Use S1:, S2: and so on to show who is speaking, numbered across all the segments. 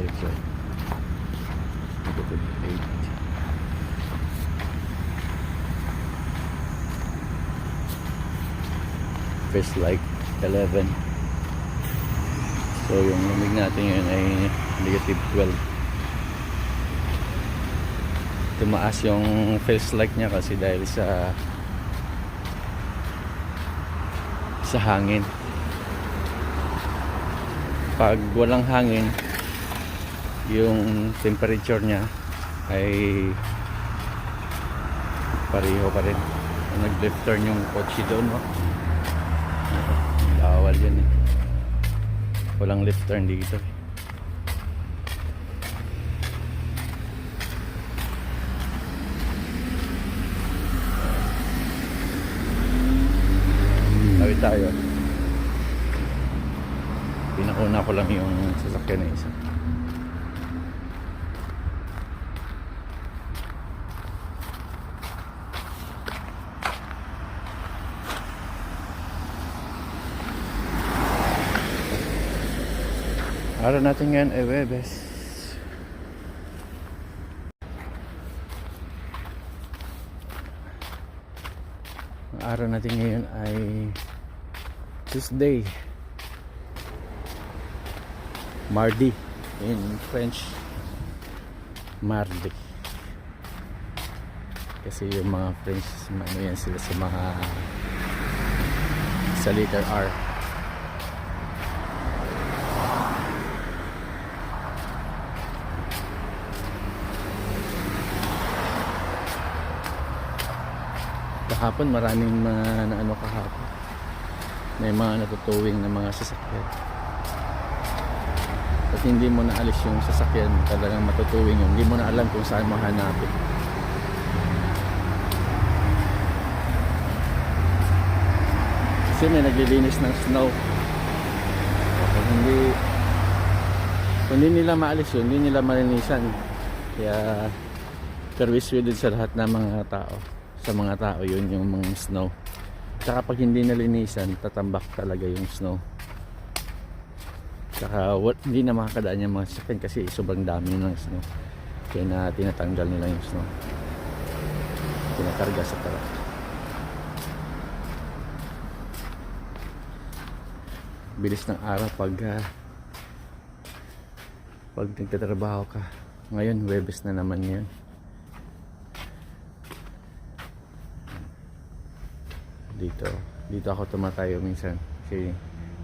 S1: Temperature. Negative 8. First like 11. So yung lamig natin ngayon ay negative 12. Tumaas yung feels like niya kasi dahil sa sa hangin. Pag walang hangin, yung temperature niya ay pareho pa rin. Nag-left turn yung kotse doon, no? Bawal yun eh. Walang left turn dito. Tawid tayo. Pinakuna ko lang yung sasakyan na isa. Araw natin ngayon ay Webes. Ang araw natin ngayon ay Tuesday. Mardi in French. Mardi. Kasi yung mga French, ano yan sila sa mga sa letter R. kahapon maraming mga na ano kahapon. May mga natutuwing na mga sasakyan. At hindi mo na alis yung sasakyan talagang matutuwing yun. Hindi mo na alam kung saan mo hanapin. Kasi may naglilinis ng snow. Kung hindi kung hindi nila maalis yun hindi nila malinisan. Kaya perwisyo din sa lahat ng mga tao sa mga tao yun yung mga snow. Tsaka pag hindi nalinisan tatambak talaga yung snow. Tsaka what, hindi na makakadaan yung mga sasakyan kasi sobrang dami ng snow. Kaya na tinatanggal nila yung snow. Tinakarga sa truck. Bilis ng araw pag ah, pag nagtatrabaho ka. Ngayon webes na naman yan dito. Dito ako tumatayo minsan. Kasi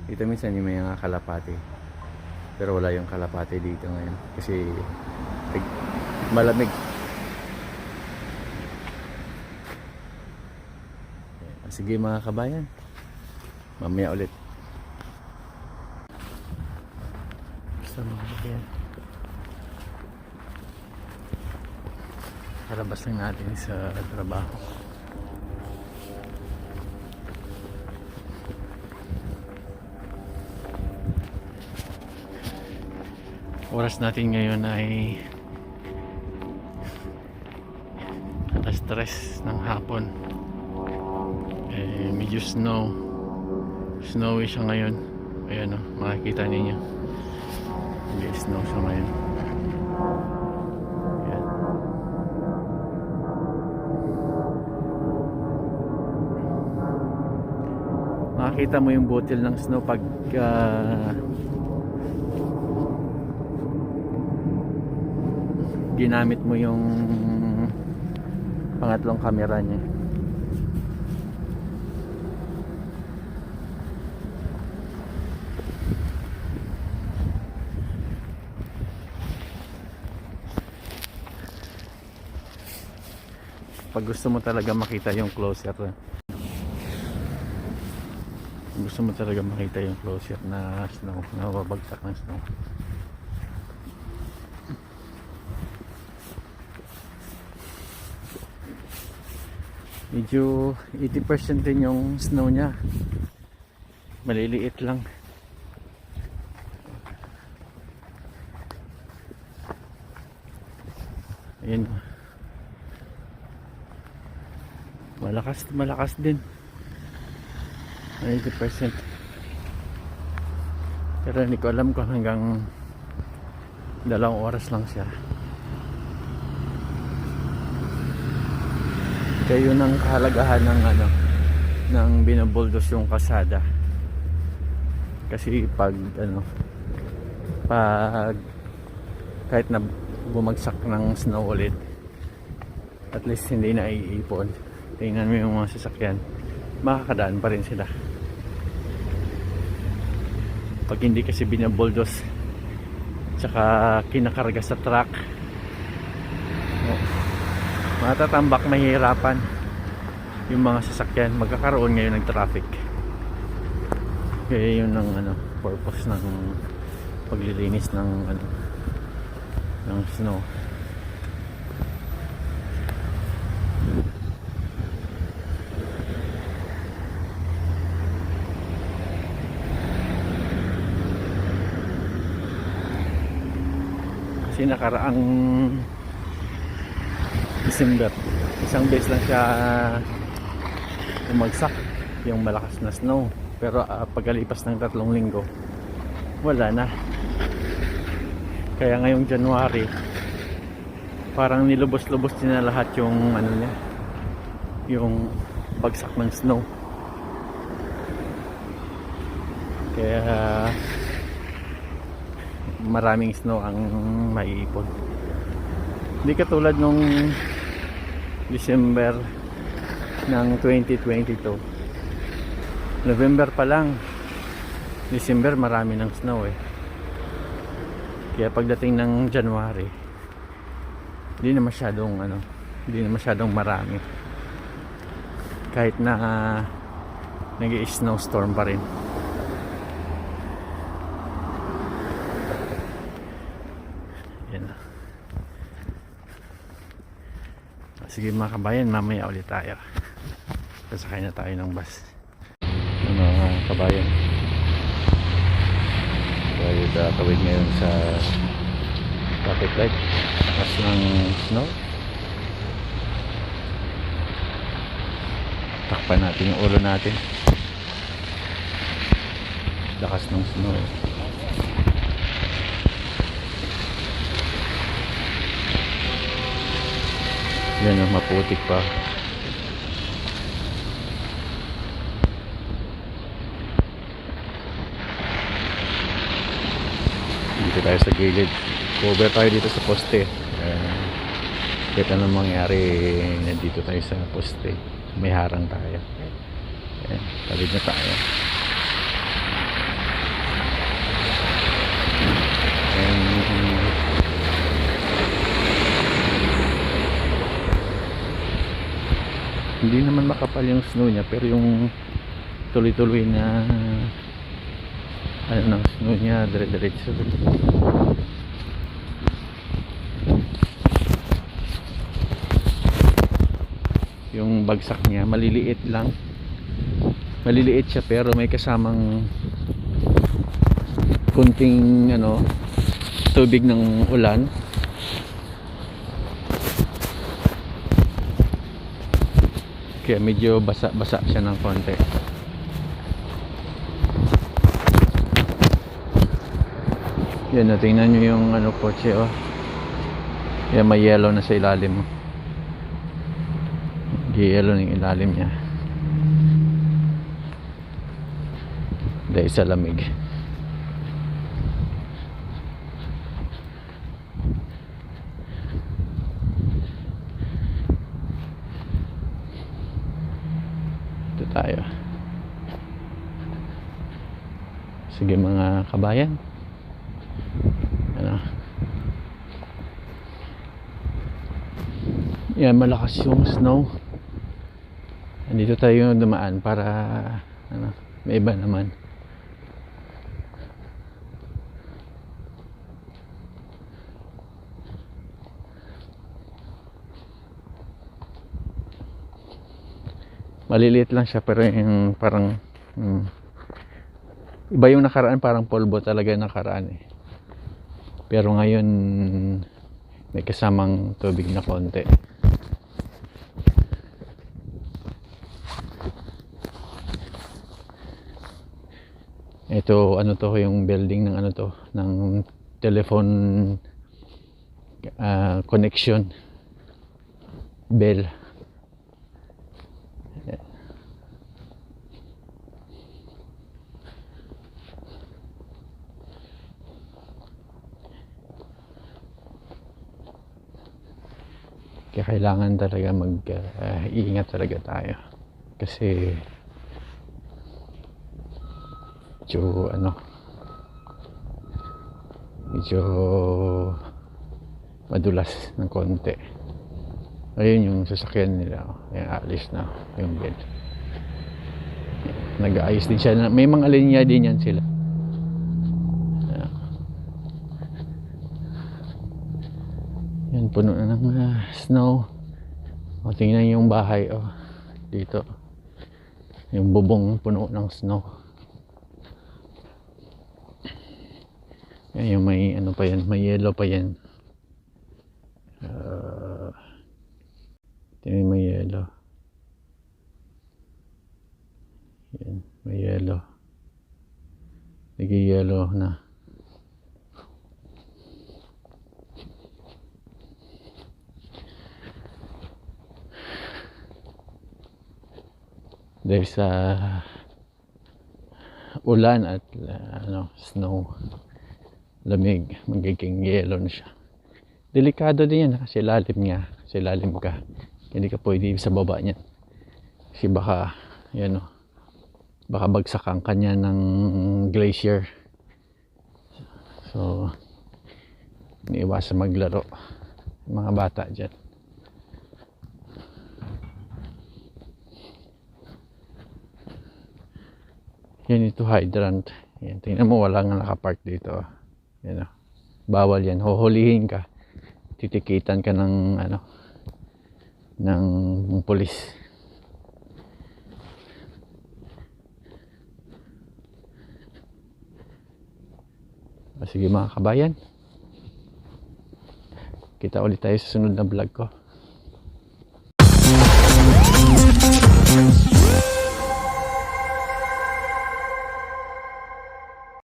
S1: dito minsan yung may mga kalapati. Pero wala yung kalapati dito ngayon. Kasi malamig. Sige mga kabayan. Mamaya ulit. Sa mga kabayan. Kalabas lang natin sa trabaho oras natin ngayon ay alas 3 ng hapon. Eh medyo snow. Snowy siya ngayon. Ayan o makikita ninyo. Medyo snow siya ngayon. Ayan. Makikita mo yung butil ng snow pag ah, ginamit mo yung pangatlong camera niya. Pag gusto mo talaga makita yung closer gusto mo talaga makita yung closer na snow na babagsak ng snow medyo 80% din yung snow niya. Maliliit lang. Ayun. Malakas malakas din. 90% pero hindi ko alam kung hanggang dalawang oras lang siya kaya yun ang kahalagahan ng ano ng binabuldos yung kasada. Kasi pag ano pag kahit na bumagsak ng snow ulit at least hindi na iipon. Tingnan mo yung mga sasakyan. Makakadaan pa rin sila. Pag hindi kasi binabuldos tsaka kinakarga sa truck matatambak mahirapan yung mga sasakyan. Magkakaroon ngayon ng traffic. Kaya yun ang ano purpose ng paglilinis ng ano ng snow. Kasi nakaraang December. Isang beses lang siya umagsak yung malakas na snow. Pero uh, pagkalipas ng tatlong linggo wala na. Kaya ngayong January parang nilubos-lubos din na lahat yung ano niya yung bagsak ng snow. Kaya maraming snow ang maiipon hindi katulad nung December ng 2022 November pa lang. December marami ng snow eh. Kaya pagdating ng January hindi na masyadong ano hindi na masyadong marami. Kahit na uh, nag snowstorm pa rin yan na sige mga kabayan mamaya ulit tayo. Sasakay na tayo ng bus. Yung mga kabayan? Tayo tatawid ngayon sa traffic light. Lakas ng snow. Takpan natin yung ulo natin. Lakas ng snow yan ang maputik pa. Dito tayo sa gilid. Cover tayo dito sa poste. Uh, kahit anong mangyari nandito tayo sa poste. May harang tayo. Ayan, talid na tayo hindi naman makapal yung snow niya pero yung tuloy-tuloy na ano ng snow niya dire-diretso. Yung bagsak niya maliliit lang. Maliliit siya pero may kasamang kunting ano tubig ng ulan kaya medyo basa-basa siya ng konti. Yan na tingnan nyo yung ano kotse oh. Yan may yellow na sa ilalim oh. Yellow ng ilalim niya. Dahil sa lamig ito tayo sige mga kabayan. Ano yan malakas yung snow. Andito tayo dumaan para ano may iba naman. Maliliit lang siya pero yung parang hmm, iba yung nakaraan parang polvo talaga yung nakaraan eh. Pero ngayon may kasamang tubig na konti. Ito ano to yung building ng ano to ng telephone uh, connection bell. Kailangan talaga mag-iingat talaga tayo. Kasi medyo ano medyo madulas ng konti. Ayun yung sasakyan nila. oh. Ayan, alis na yung bed. Nag-aayos din siya. May mga linya din yan sila. Ayan. Yan, puno na ng ah, snow. O, tingnan yung bahay. Oh, dito. Yung bubong puno ng snow. Yan, yung may ano pa yan. May yellow pa yan. Uh, tingnan may yellow. Yan, may yellow. Nag-yellow na. Dahil sa ulan at uh, ano, snow. Lamig. Magiging yellow na siya. Delikado din yan kasi lalim niya kasi lalim ka. Hindi ka pwede sa baba niya. Kasi baka yan o baka bagsak ang kanya ng glacier. So iniiwasan maglaro mga bata dyan Yan ito hydrant. Yan, tingnan mo wala nga nakapark dito. Yan oh. Bawal yan. Huhulihin ka. Titikitan ka ng ano ng pulis. O, sige mga kabayan. Kita ulit tayo sa sunod na vlog ko.